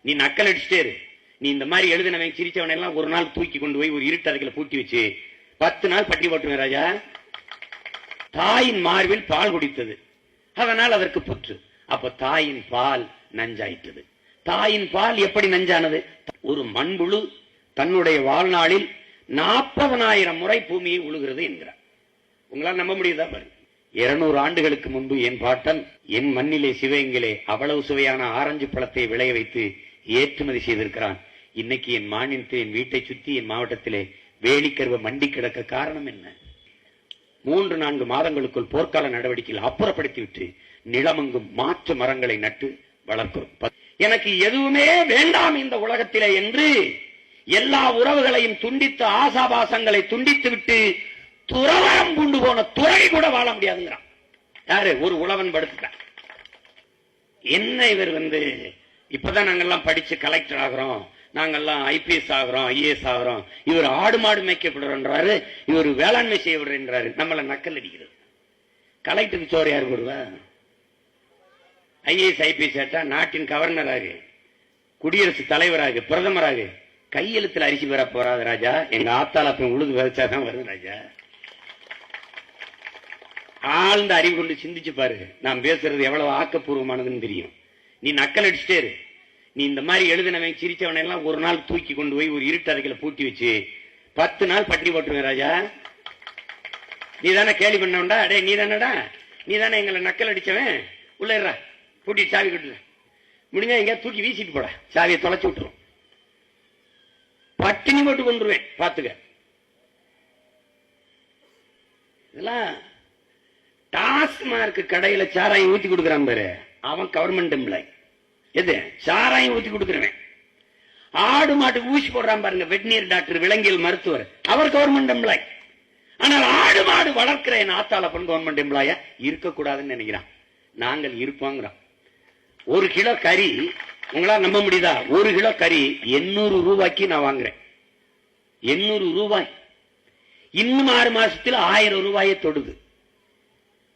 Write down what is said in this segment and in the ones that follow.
நீ நக்கல் அடிச்சுட்டே இரு. நீ இந்த மாதிரி எழுதினவன் சிரிச்சவன் எல்லாம் ஒரு நாள் தூக்கி கொண்டு போய் ஒரு இருட்டறைகளை பூட்டி வச்சு பத்து நாள் பட்டி போட்டுவேன் ராஜா. தாயின் மார்பில் பால் குடித்தது. அதனால் அதற்கு புற்று. அப்ப தாயின் பால் நஞ்சாயிட்டது தாயின் பால் எப்படி நஞ்சானது? ஒரு மண்புழு தன்னுடைய வாழ்நாளில் நாற்பதனாயிரம் முறை பூமியை உழுகிறது என்கிறார். உங்களால் நம்ப முடியுதா? பாருங்க இருநூறு ஆண்டுகளுக்கு முன்பு என் பாட்டன் என் மண்ணிலே சிவகங்கிலே அவ்வளவு சுவையான ஆரஞ்சு பழத்தை விளைய வைத்து ஏற்றுமதி செய்திருக்கிறான். இன்னைக்கு என் மாநிலத்தில் என் வீட்டை சுத்தி என் மாவட்டத்திலே வேலிக்கருவ மண்டி கிடக்க காரணம் என்ன? மூன்று நான்கு மாதங்களுக்குள் போர்க்கால நடவடிக்கைகள் அப்புறப்படுத்திவிட்டு நிலமங்கும் மாற்று மரங்களை நட்டு வளர்க்கிறோம். எனக்கு எதுவுமே வேண்டாம் இந்த உலகத்திலே என்று எல்லா உறவுகளையும் துண்டித்து ஆசாபாசங்களை துண்டித்து விட்டு துறவரம் கொண்டு போன துறை கூட வாழ முடியாதுங்கிறான். யாரு? ஒரு உழவன் படுத்துட்டான். என்ன இவர் வந்து இப்பதான் நாங்கெல்லாம் படிச்சு கலெக்டர் ஆகிறோம். நாங்கெல்லாம் ஐபிஎஸ் ஆகிறோம் ஐஏஎஸ் ஆகிறோம். இவர் ஆடு மாடு மேய்க்கப்படுறாரு இவர் வேளாண்மை செய்ய விடுறாரு நம்மள நக்கல் அடிக்கிறது. கலெக்டருக்கு சோறு யார் போடுவா? ஐஏஎஸ் ஐபிஎஸ் ஆட்டா நாட்டின் கவர்னராக குடியரசு தலைவராக பிரதமராக கையெழுத்துல அரிசி பெற போறாது ராஜா. எங்க ஆத்தால அப்ப உழுது விதைச்சாதான் வருது ராஜா. ஆழ்ந்த அறிவு கொண்டு சிந்திச்சு பாரு. நான் பேசுறது எவ்வளவு ஆக்கப்பூர்வமானதுன்னு தெரியும். நீ நக்கல் அடிச்சுட்டே இரு. நீ இந்த மாதிரி எழுதினவன் சிரிச்சவனை எல்லாம் ஒரு நாள் தூக்கி கொண்டு போய் ஒரு இருட்டு அறைகளை பூட்டி வச்சு பத்து நாள் பட்டி போட்டுருவேன் ராஜா. நீ தானே கேலி பண்ணவன்டா? அடே நீ தானடா நீ தானே எங்களை நக்கல் அடிச்சவன்? உள்ள பூட்டி பூட்டிட்டு சாவி கட்டுற முடிஞ்சா எங்க தூக்கி வீசிட்டு போட. சாவியை தொலைச்சு விட்டுரும். பட்டினி போட்டு கொண்டுருவேன். பாத்துக்க இதெல்லாம் டாஸ்மார்க் கடையில சாராயம் ஊத்தி கொடுக்குறான் பாரு. அவன் கவர்மெண்ட் எம்ப்ளாயி எது? சாராயம் ஊத்தி கொடுக்குறவன். ஆடு மாட்டுக்கு ஊசி போடுறான் பாருங்க வெட்னியர் டாக்டர் விலங்கியல் மருத்துவர். அவர் கவர்மெண்ட் எம்ப்ளாய் ஆனால் ஆடு மாடு வளர்க்கிற என் ஆத்தாளப்பன் கவர்மெண்ட் எம்ப்ளாயா இருக்கக்கூடாதுன்னு நினைக்கிறான். நாங்கள் இருப்போங்கிறோம் ஒரு கிலோ கறி உங்களால நம்ப முடியுதா? ஒரு கிலோ கறி எண்ணூறு ரூபாய்க்கு நான் வாங்குறேன். எண்ணூறு ரூபாய். இன்னும் ஆறு மாசத்துல ஆயிரம் ரூபாயை தொடுது.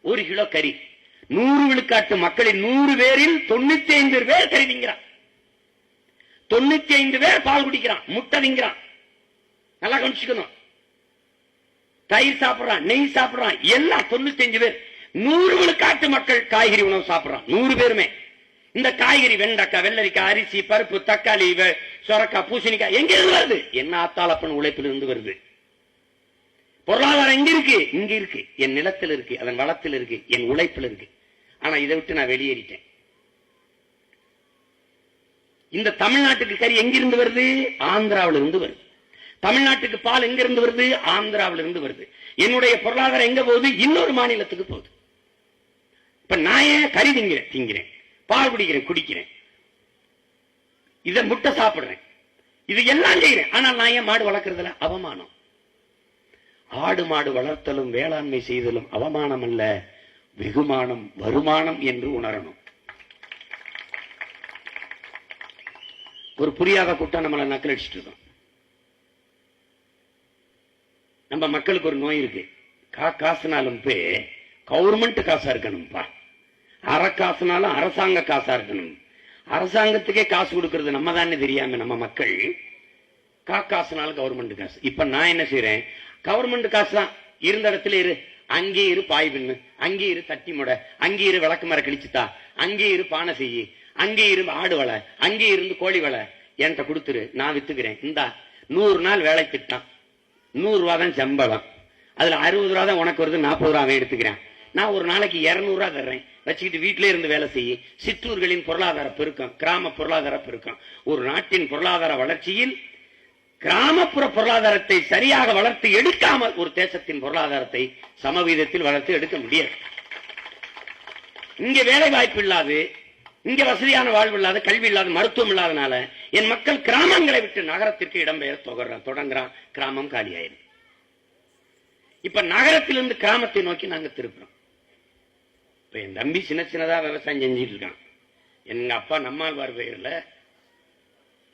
ஒரு கிலோ கறி. நூறு விழுக்காட்டு மக்களின் நூறு பேரில் தொண்ணூத்தி ஐந்து பேர் கறி தொண்ணூத்தி ஐந்து பேர் பால் குடிக்கிறான் முட்டை திங்கிறான். நல்லா கவனிச்சுக்கணும். தயிர் சாப்பிடுறான் நெய் சாப்பிடுறான் எல்லாம் தொண்ணூத்தி அஞ்சு பேர். நூறு விழுக்காட்டு மக்கள் காய்கறி உணவு சாப்பிடுறான் நூறு பேருமே. இந்த காய்கறி வெண்டக்காய் வெள்ளரிக்காய் அரிசி பருப்பு தக்காளி வெ- சொரக்காய் பூசணிக்காய் எங்க இருந்து வருது? என்ன ஆத்தாளப்பன் உழைப்பில் இருந்து வருது? எங்க இங்க இருக்கு. என் நிலத்தில் இருக்கு அதன் வளத்தில் இருக்கு என் உழைப்பில் இருக்கு. ஆனா இதை விட்டு நான் வெளியேறிட்டேன். இந்த தமிழ்நாட்டுக்கு கறி எங்கிருந்து வருது? ஆந்திராவில இருந்து வருது. தமிழ்நாட்டுக்கு பால் எங்க இருந்து வருது? ஆந்திராவில இருந்து வருது. என்னுடைய பொருளாதாரம் எங்க போகுது? இன்னொரு மாநிலத்துக்கு போகுது. இப்ப நான் ஏன் கறி திங்கிறேன் திங்கிறேன்? பால் குடிக்கிறேன் குடிக்கிறேன். இதை முட்டை சாப்பிடுறேன். இது எல்லாம் செய்யறேன் ஆனால் நான் ஏன் மாடு வளர்க்கறதுல அவமானம்? ஆடு மாடு வளர்த்தலும் வேளாண்மை செய்தலும் அவமானம் அல்ல வெகுமானம் வருமானம் என்று உணரணும். ஒரு புரியாத கூட்டம் நம்மளை நக்கலடிச்சுட்டு இருக்கோம். நம்ம மக்களுக்கு ஒரு நோய் இருக்கு. கா காசுனாலும் பே கவர்மெண்ட் காசா இருக்கணும்ப்பா அரை காசுனாலும் அரசாங்க காசா இருக்கணும். அரசாங்கத்துக்கே காசு கொடுக்கறது நம்ம தானே தெரியாம நம்ம மக்கள் காசுனாலும் கவர்மெண்ட் காசு. இப்ப நான் என்ன செய்யறேன் கவர்மெண்ட் காசு தான். இருந்த இடத்துல இரு. அங்கே இரு பாய் பின்னு. அங்கே இரு தட்டி முட. அங்கே இரு விளக்கு மர கிழிச்சுத்தா. அங்கே இரு பானை செய்யி. அங்கே இரு ஆடு வலை அங்கே இருந்து கோழி வளை. என்கிட்ட கொடுத்துரு. நான் வித்துக்கிறேன். இந்தா. நூறு நாள் வேலை திட்டம் நூறு ரூபா தான் சம்பளம். அதுல அறுபது ரூபா தான் உனக்கு வருது. நாற்பது ரூபா அவன் எடுத்துக்கிறேன். நான் ஒரு நாளைக்கு இருநூறு ரூபா தர்றேன். வச்சுக்கிட்டு வீட்டிலே இருந்து வேலை செய்ய. சிற்றூர்களின் பொருளாதார பெருக்கம் கிராம பொருளாதார பெருக்கம். ஒரு நாட்டின் பொருளாதார வளர்ச்சியில் கிராமப்புற பொருளாதாரத்தை சரியாக வளர்த்து எடுக்காமல் ஒரு தேசத்தின் பொருளாதாரத்தை சமவீதத்தில் வளர்த்து எடுக்க முடியாது. இங்க வேலை வாய்ப்பு இல்லாது இங்க வசதியான வாழ்வு இல்லாத கல்வி இல்லாத மருத்துவம் இல்லாதனால என் மக்கள் கிராமங்களை விட்டு நகரத்திற்கு இடம்பெயர் தொகர்றான் தொடங்குறான். கிராமம் காலியாயிரு இப்ப நகரத்திலிருந்து கிராமத்தை நோக்கி நாங்க திருப்புறோம் இப்ப என் தம்பி சின்ன சின்னதா விவசாயம் செஞ்சுட்டு இருக்கான். எங்க அப்பா நம்மாழ்வார் பெயர்ல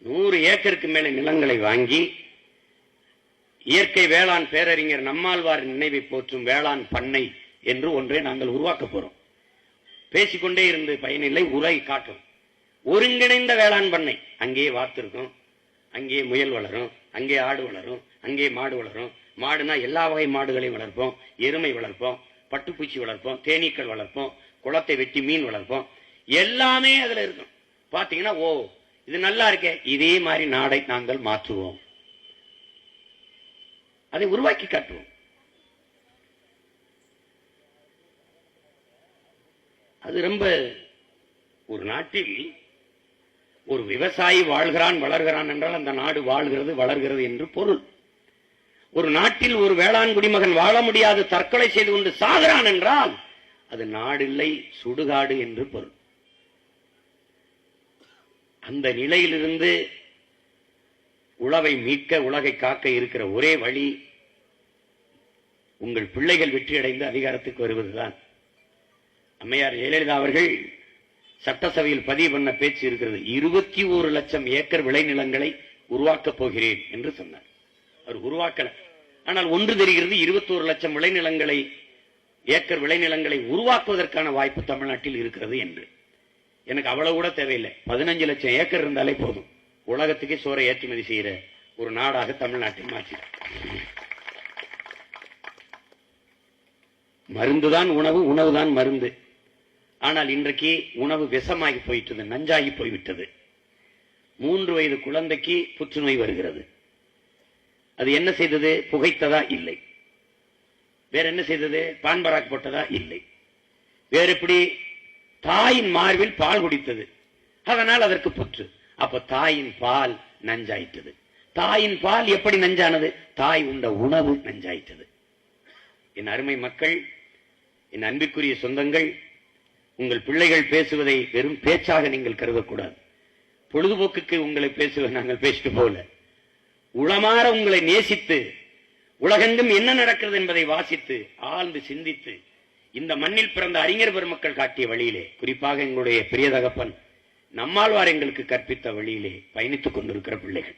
நூறு ஏக்கருக்கு மேல நிலங்களை வாங்கி இயற்கை வேளாண் பேரறிஞர் நம்மாழ்வார் நினைவை போற்றும் வேளாண் பண்ணை என்று ஒன்றை நாங்கள் உருவாக்க போறோம். பேசிக்கொண்டே இருந்து பயனில்லை உரை காட்டும். ஒருங்கிணைந்த வேளாண் பண்ணை. அங்கேயே வார்த்திருக்கும் அங்கேயே முயல் வளரும் அங்கே ஆடு வளரும் அங்கே மாடு வளரும். மாடுனா எல்லா வகை மாடுகளையும் வளர்ப்போம். எருமை வளர்ப்போம் பட்டுப்பூச்சி வளர்ப்போம் தேனீக்கள் வளர்ப்போம் குளத்தை வெட்டி மீன் வளர்ப்போம். எல்லாமே அதுல இருக்கும். பாத்தீங்கன்னா ஓ இது நல்லா இருக்கே. இதே மாதிரி நாடை நாங்கள் மாற்றுவோம். அதை உருவாக்கி காட்டுவோம். அது ரொம்ப ஒரு நாட்டில் ஒரு விவசாயி வாழ்கிறான் வளர்கிறான் என்றால் அந்த நாடு வாழ்கிறது வளர்கிறது என்று பொருள். ஒரு நாட்டில் ஒரு வேளாண் குடிமகன் வாழ முடியாது தற்கொலை செய்து கொண்டு சாகிறான் என்றால் அது நாடில்லை சுடுகாடு என்று பொருள். அந்த நிலையிலிருந்து உழவை மீட்க உலகை காக்க இருக்கிற ஒரே வழி உங்கள் பிள்ளைகள் வெற்றியடைந்து அதிகாரத்துக்கு வருவதுதான். அம்மையார் ஜெயலலிதா அவர்கள் சட்டசபையில் பதிவு பண்ண பேச்சு இருக்கிறது. இருபத்தி ஒரு லட்சம் ஏக்கர் விளைநிலங்களை உருவாக்கப் போகிறேன் என்று சொன்னார். அவர் உருவாக்கல. ஆனால் ஒன்று தெரிகிறது இருபத்தோரு லட்சம் விளைநிலங்களை ஏக்கர் விளைநிலங்களை உருவாக்குவதற்கான வாய்ப்பு தமிழ்நாட்டில் இருக்கிறது என்று. எனக்கு அவ்வளவு கூட தேவையில்லை. பதினஞ்சு லட்சம் ஏக்கர் இருந்தாலே போதும். உலகத்துக்கே சோறை ஏற்றுமதி செய்யற ஒரு நாடாக தமிழ்நாட்டை மாற்றி. மருந்துதான் உணவு உணவுதான் மருந்து. ஆனால் இன்றைக்கு உணவு விஷமாகி போயிட்டது நஞ்சாகி போய்விட்டது. மூன்று வயது குழந்தைக்கு புற்றுநோய் வருகிறது. அது என்ன செய்தது? புகைத்ததா? இல்லை. வேற என்ன செய்தது? பான்பராக் போட்டதா? இல்லை. வேற எப்படி தாயின் மார்பில் பால் குடித்தது. அதனால் அதற்கு புற்று. அப்ப தாயின் பால் நஞ்சாயிட்டது. தாயின் பால் எப்படி நஞ்சானது? தாய் உண்ட உணவு நஞ்சாயிட்டது. என் அருமை மக்கள் என் அன்பிற்குரிய சொந்தங்கள் உங்கள் பிள்ளைகள் பேசுவதை வெறும் பேச்சாக நீங்கள் கருதக்கூடாது. பொழுதுபோக்குக்கு உங்களை பேசுவதை நாங்கள் பேசிட்டு போல உளமாற உங்களை நேசித்து உலகெங்கும் என்ன நடக்கிறது என்பதை வாசித்து ஆழ்ந்து சிந்தித்து இந்த மண்ணில் பிறந்த அறிஞர் பெருமக்கள் காட்டிய வழியிலே குறிப்பாக எங்களுடைய பெரிய தகப்பன் நம்மாழ்வார் எங்களுக்கு கற்பித்த வழியிலே பயணித்துக் கொண்டிருக்கிற பிள்ளைகள்.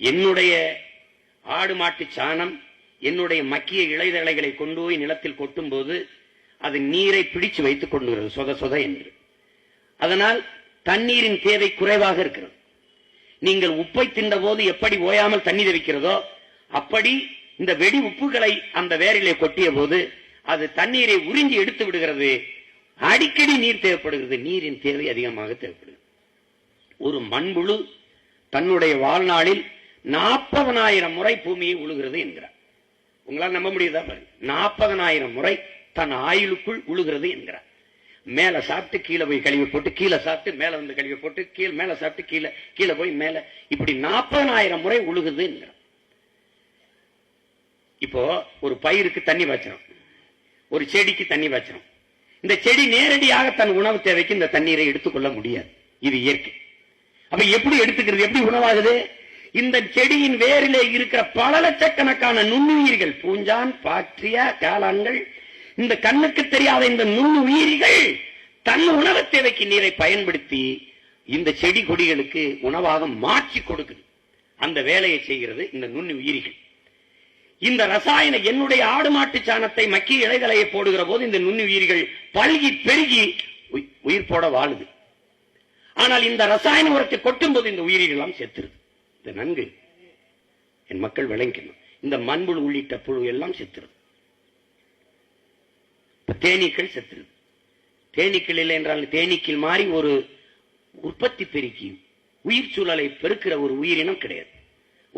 என்னுடைய ஆடு மாட்டு சாணம் என்னுடைய மக்கிய இலைதழைகளை கொண்டு போய் நிலத்தில் கொட்டும் போது அது நீரை பிடிச்சு வைத்துக் கொண்டுகிறது சொத சொத என்று. அதனால் தண்ணீரின் தேவை குறைவாக இருக்கிறது. நீங்கள் உப்பை தின்ற போது எப்படி ஓயாமல் தண்ணி தவிக்கிறதோ அப்படி இந்த வெடி உப்புகளை அந்த வேரிலே கொட்டிய போது அது தண்ணீரை உறிஞ்சி எடுத்து விடுகிறது. அடிக்கடி நீர் தேவைப்படுகிறது. நீரின் தேவை அதிகமாக தேவைப்படுகிறது. ஒரு மண்புழு தன்னுடைய வாழ்நாளில் நாற்பதனாயிரம் முறை பூமியை உழுகிறது என்கிறார். உங்களால் நம்ப முடியுதா பாருங்க நாற்பதனாயிரம் முறை தன் ஆயுளுக்குள் உழுகிறது என்கிறார். மேல சாப்பிட்டு கீழே போய் கழிவு போட்டு கீழே சாப்பிட்டு மேல வந்து கழிவு போட்டு கீழே மேல சாப்பிட்டு கீழே கீழே போய் மேல இப்படி நாற்பதனாயிரம் முறை உழுகுது என்கிறார். இப்போ ஒரு பயிருக்கு தண்ணி பாய்ச்சிடும் ஒரு செடிக்கு தண்ணி வச்சிடும் இந்த செடி நேரடியாக தன் உணவு தேவைக்கு இந்த தண்ணீரை எடுத்துக்கொள்ள முடியாது. இது இயற்கை. அப்ப எப்படி எடுத்துக்கிறது? எப்படி உணவாகுது? இந்த செடியின் வேரிலே இருக்கிற பல லட்சக்கணக்கான நுண்ணுயிர்கள் பூஞ்சான் பாக்டீரியா காளான்கள் இந்த கண்ணுக்கு தெரியாத இந்த நுண்ணுயிரிகள் தன் உணவு தேவைக்கு நீரை பயன்படுத்தி இந்த செடி கொடிகளுக்கு உணவாக மாற்றி கொடுக்குது. அந்த வேலையை செய்கிறது இந்த நுண்ணுயிரிகள். இந்த ரசாயன என்னுடைய ஆடு மாட்டு சாணத்தை மக்கிய இலைகளையை போடுகிற போது இந்த நுண்ணுயிரிகள் பழுகி பெருகி உயிர் போட வாழுது. ஆனால் இந்த ரசாயன உரத்தை கொட்டும் போது இந்த உயிரிகள் செத்துருது. இது நன்கு என் மக்கள் விளங்கணும் இந்த மண்புழு உள்ளிட்ட புழு எல்லாம் செத்துருது. தேனீக்கள் செத்துருது. தேனீக்கள் இல்லை என்றால் தேனீக்கள் மாறி ஒரு உற்பத்தி பெருக்கி உயிர் சூழலை பெருக்கிற ஒரு உயிரினம் கிடையாது.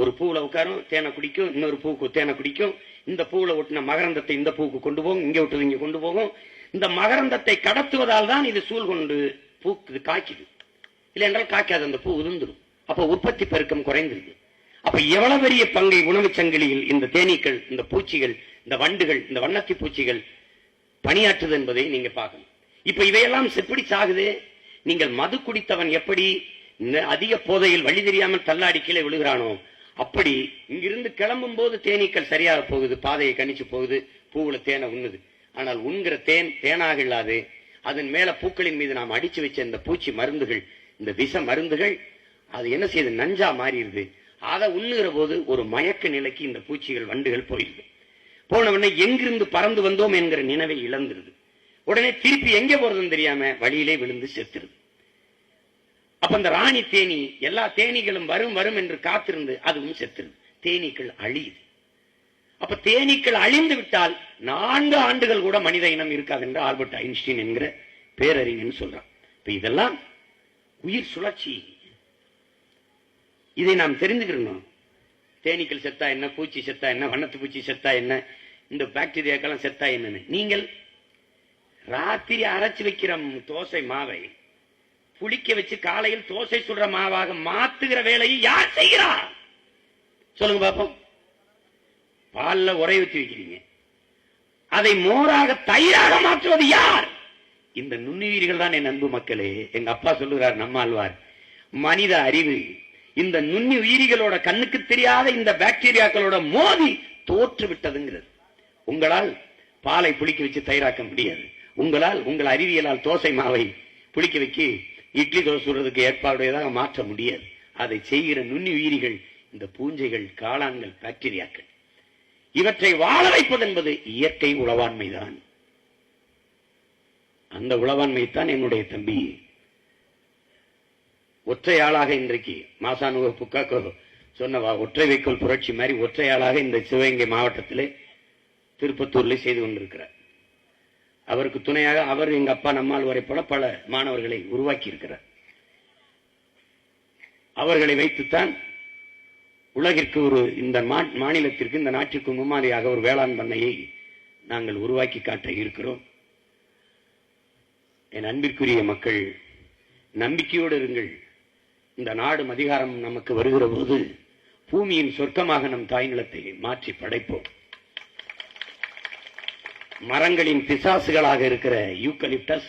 ஒரு பூவில் உட்காரும் தேனை குடிக்கும் இன்னொரு பூக்கு தேனை குடிக்கும். இந்த பூவில் ஒட்டின மகரந்தத்தை இந்த பூவுக்கு கொண்டு போகும் இங்கே விட்டது இங்க கொண்டு போகும். இந்த மகரந்தத்தை கடத்துவதால் தான் இது சூழ் கொண்டு பூக்கு காய்க்குது. இல்லை என்றால் காய்க்காது அந்த பூ உதிர்ந்துடும். அப்போ உற்பத்தி பெருக்கம் குறைந்துருது. அப்ப எவ்வளவு பெரிய பங்கை உணவுச் சங்கிலியில் இந்த தேனீக்கள் இந்த பூச்சிகள் இந்த வண்டுகள் இந்த வண்ணத்தி பூச்சிகள் பணியாற்றுது என்பதை நீங்க பார்க்கணும். இப்ப இவையெல்லாம் எப்படி சாகுது. நீங்கள் மது குடித்தவன் எப்படி அதிக போதையில் வழி தெரியாமல் தள்ளாடி கீழே விழுகிறானோ அப்படி இங்கிருந்து கிளம்பும் போது தேனீக்கள் சரியாக போகுது பாதையை கணிச்சு போகுது பூவுல தேனை உண்ணுது. ஆனால் உண்கிற தேன் தேனாக இல்லாது அதன் மேல பூக்களின் மீது நாம் அடிச்சு வச்ச இந்த பூச்சி மருந்துகள் இந்த விஷ மருந்துகள் அது என்ன செய்யுது? நஞ்சா மாறிடுது. அதை உண்ணுகிற போது ஒரு மயக்க நிலைக்கு இந்த பூச்சிகள் வண்டுகள் போயிடுது. போன உடனே எங்கிருந்து பறந்து வந்தோம் என்கிற நினைவை இழந்துருது. உடனே திருப்பி எங்க போறதுன்னு தெரியாம வழியிலே விழுந்து செத்துருது. அப்ப அந்த ராணி தேனி எல்லா தேனிகளும் வரும் வரும் என்று காத்திருந்து அதுவும் செத்துருது. தேனீக்கள் அழியுது. அப்ப தேனீக்கள் அழிந்து விட்டால் நான்கு ஆண்டுகள் கூட மனித இனம் இருக்காது என்று ஆல்பர்ட் ஐன்ஸ்டீன் என்கிற பேரறிஞன் சொல்றான். இப்ப இதெல்லாம் உயிர் சுழற்சி. இதை நாம் தெரிந்துக்கிறணும் தேனீக்கள் செத்தா என்ன பூச்சி செத்தா என்ன வண்ணத்து பூச்சி செத்தா என்ன இந்த பாக்டீரியாக்கெல்லாம் செத்தா என்னன்னு. நீங்கள் ராத்திரி அரைச்சு வைக்கிற தோசை மாவை புளிக்க வச்சு காலையில் தோசை சுடுற மாவாக மாத்துகிற வேலையை யார் செய்கிறா? சொல்லுங்க பாப்போம். பால்ல உரை வச்சு வைக்கிறீங்க. அதை மோராக தயிராக மாற்றுவது யார்? இந்த நுண்ணுயிர்கள் தான் என் அன்பு மக்களே. எங்க அப்பா சொல்லுகிறார் நம்மாழ்வார் மனித அறிவு இந்த நுண்ணி உயிரிகளோட கண்ணுக்கு தெரியாத இந்த பாக்டீரியாக்களோட மோதி தோற்று விட்டதுங்கிறது உங்களால் பாலை புளிக்க வச்சு தயிராக்க முடியாது. உங்களால் உங்கள் அறிவியலால் தோசை மாவை புளிக்க வைக்க இட்லி தோசை சுடுறதுக்கு ஏற்பாடுடையதாக மாற்ற முடியாது. அதை செய்கிற நுண்ணி உயிரிகள் இந்த பூஞ்சைகள் காளான்கள் பாக்டீரியாக்கள். இவற்றை வாழ வைப்பது என்பது இயற்கை உளவாண்மைதான். அந்த உளவாண்மைத்தான் என்னுடைய தம்பி ஒற்றை ஆளாக இன்றைக்கு மாசானுக புக்காக்கோ சொன்ன ஒற்றை வைக்கோல் புரட்சி மாதிரி ஒற்றை ஆளாக இந்த சிவகங்கை மாவட்டத்திலே திருப்பத்தூர்ல செய்து கொண்டிருக்கிறார். அவருக்கு துணையாக அவர் எங்க அப்பா நம்மால் வரை போல பல மாணவர்களை உருவாக்கி இருக்கிறார் அவர்களை வைத்துத்தான் உலகிற்கு ஒரு இந்த மா- மாநிலத்திற்கு இந்த நாட்டிற்கு முன்மாதிரியாக ஒரு வேளாண் பண்ணையை நாங்கள் உருவாக்கி காட்ட இருக்கிறோம். என் அன்பிற்குரிய மக்கள் நம்பிக்கையோடு இருங்கள். இந்த நாடும் அதிகாரம் நமக்கு வருகிற போது பூமியின் சொர்க்கமாக நம் தாய் நிலத்தை மாற்றி படைப்போம். மரங்களின் பிசாசுகளாக இருக்கிற யூக்கலிப்டஸ்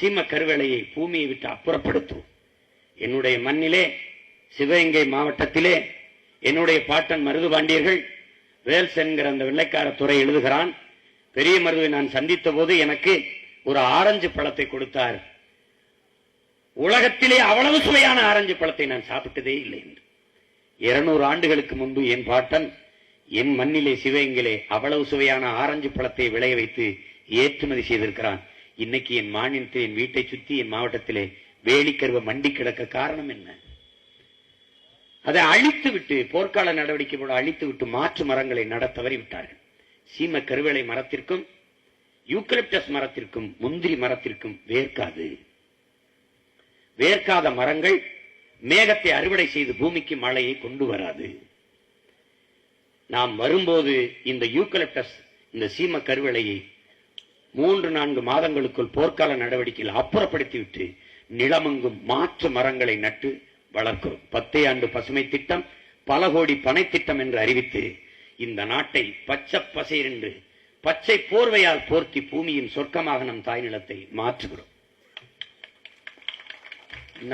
சீம கருவேலையை பூமியை விட்டு அப்புறப்படுத்தும். என்னுடைய மண்ணிலே சிவகங்கை மாவட்டத்திலே என்னுடைய பாட்டன் மருது பாண்டியர்கள் வேல்ஸ் என்கிற அந்த வெள்ளைக்கார துறை எழுதுகிறான். பெரிய மருதுவை நான் சந்தித்த போது எனக்கு ஒரு ஆரஞ்சு பழத்தை கொடுத்தார். உலகத்திலே அவ்வளவு சுவையான ஆரஞ்சு பழத்தை நான் சாப்பிட்டதே இல்லை என்று. இருநூறு ஆண்டுகளுக்கு முன்பு என் பாட்டன் என் மண்ணிலே சிவகங்கிலே அவ்வளவு சுவையான ஆரஞ்சு பழத்தை விளைய வைத்து ஏற்றுமதி செய்திருக்கிறான். இன்னைக்கு என் மாநிலத்தில் என் வீட்டை சுத்தி என் மாவட்டத்திலே வேலிக்கருவ மண்டி கிடக்க காரணம் என்ன? அதை அழித்து விட்டு போர்க்கால நடவடிக்கை போல அழித்து விட்டு மாற்று மரங்களை நட தவறிவிட்டார்கள் சீம கருவேலை மரத்திற்கும் யூக்கலிப்டஸ் மரத்திற்கும் முந்திரி மரத்திற்கும் வேர்க்காது. வேர்க்காத மரங்கள் மேகத்தை அறுவடை செய்து பூமிக்கு மழையை கொண்டு வராது. நாம் வரும்போது இந்த யூக்கலிப்டஸ் இந்த சீம கருவளையை மூன்று நான்கு மாதங்களுக்குள் போர்க்கால நடவடிக்கையில் அப்புறப்படுத்திவிட்டு நிலமெங்கும் மாற்று மரங்களை நட்டு வளர்க்கிறோம். பத்தே ஆண்டு பசுமை திட்டம் பல கோடி பனை திட்டம் என்று அறிவித்து இந்த நாட்டை பச்சை பசைர் என்று பச்சை போர்வையால் போர்த்தி பூமியின் சொர்க்கமாக நம் தாய் நிலத்தை மாற்றுகிறோம்.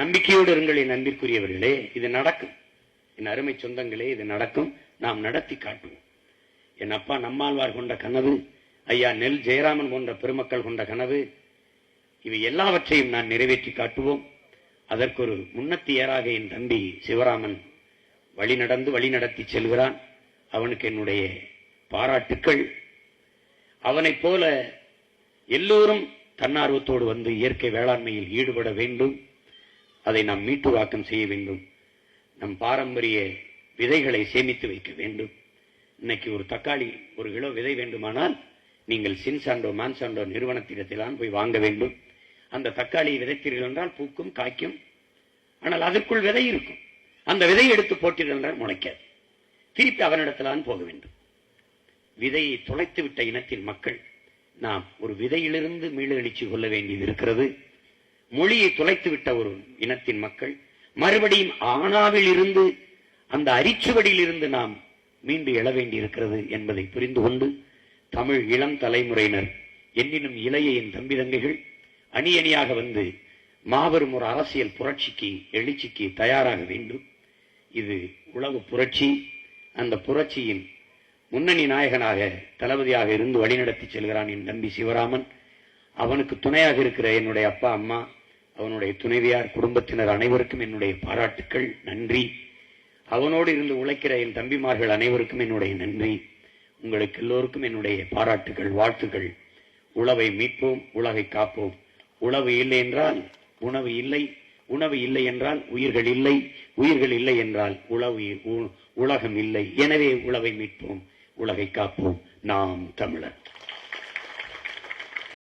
நம்பிக்கையோடு இருங்கள் என் அன்பிற்குரியவர்களே இது நடக்கும். என் அருமை சொந்தங்களே இது நடக்கும். நாம் நடத்தி காட்டுவோம். என் அப்பா நம்மாழ்வார் கொண்ட கனவு ஐயா நெல் ஜெயராமன் போன்ற பெருமக்கள் கொண்ட கனவு இவை எல்லாவற்றையும் நான் நிறைவேற்றி காட்டுவோம். அதற்கு ஒரு முன்னத்தியராக என் தம்பி சிவராமன் வழி நடந்து வழி நடத்தி செல்கிறான். அவனுக்கு என்னுடைய பாராட்டுக்கள். அவனைப் போல எல்லோரும் தன்னார்வத்தோடு வந்து இயற்கை வேளாண்மையில் ஈடுபட வேண்டும். அதை நாம் மீட்டுவாக்கம் செய்ய வேண்டும். நம் பாரம்பரிய விதைகளை சேமித்து வைக்க வேண்டும். இன்னைக்கு ஒரு தக்காளி ஒரு கிலோ விதை வேண்டுமானால் நீங்கள் சின்சாண்டோ மான்சாண்டோ நிறுவனத்திடத்தில்தான் போய் வாங்க வேண்டும். அந்த தக்காளியை விதைத்தீர்கள் என்றால் பூக்கும் காய்க்கும். ஆனால் அதற்குள் விதை இருக்கும். அந்த விதை எடுத்து போட்டீர்கள் என்றால் முளைக்காது. திருப்பி அவனிடத்தில்தான் போக வேண்டும். விதையை தொலைத்து விட்ட இனத்தின் மக்கள் நாம் ஒரு விதையிலிருந்து மீளெழுச்சி கொள்ள வேண்டியது இருக்கிறது மொழியை தொலைத்து விட்ட ஒரு இனத்தின் மக்கள் மறுபடியும் ஆனாவில் இருந்து அந்த அரிச்சுவடியில் இருந்து நாம் மீண்டு எழ வேண்டியிருக்கிறது என்பதை புரிந்து கொண்டு தமிழ் இளம் தலைமுறையினர் என்னினும் இளைய என் தம்பி தங்கைகள் அணி அணியாக வந்து மாபெரும் ஒரு அரசியல் புரட்சிக்கு எழுச்சிக்கு தயாராக வேண்டும். இது உலக புரட்சி. அந்த புரட்சியின் முன்னணி நாயகனாக தளபதியாக இருந்து வழிநடத்தி செல்கிறான் என் தம்பி சிவராமன். அவனுக்கு துணையாக இருக்கிற என்னுடைய அப்பா அம்மா அவனுடைய துணைவியார் குடும்பத்தினர் அனைவருக்கும் என்னுடைய பாராட்டுக்கள் நன்றி. அவனோடு இருந்து உழைக்கிற என் தம்பிமார்கள் அனைவருக்கும் என்னுடைய நன்றி. உங்களுக்கு எல்லோருக்கும் என்னுடைய பாராட்டுகள் வாழ்த்துக்கள். உழவை மீட்போம் உலகை காப்போம். உழவு இல்லை என்றால் உணவு இல்லை. உணவு இல்லை என்றால் உயிர்கள் இல்லை. உயிர்கள் இல்லை என்றால் உழவு உலகம் இல்லை. எனவே உழவை மீட்போம் உலகை காப்போம். நாம் தமிழர்.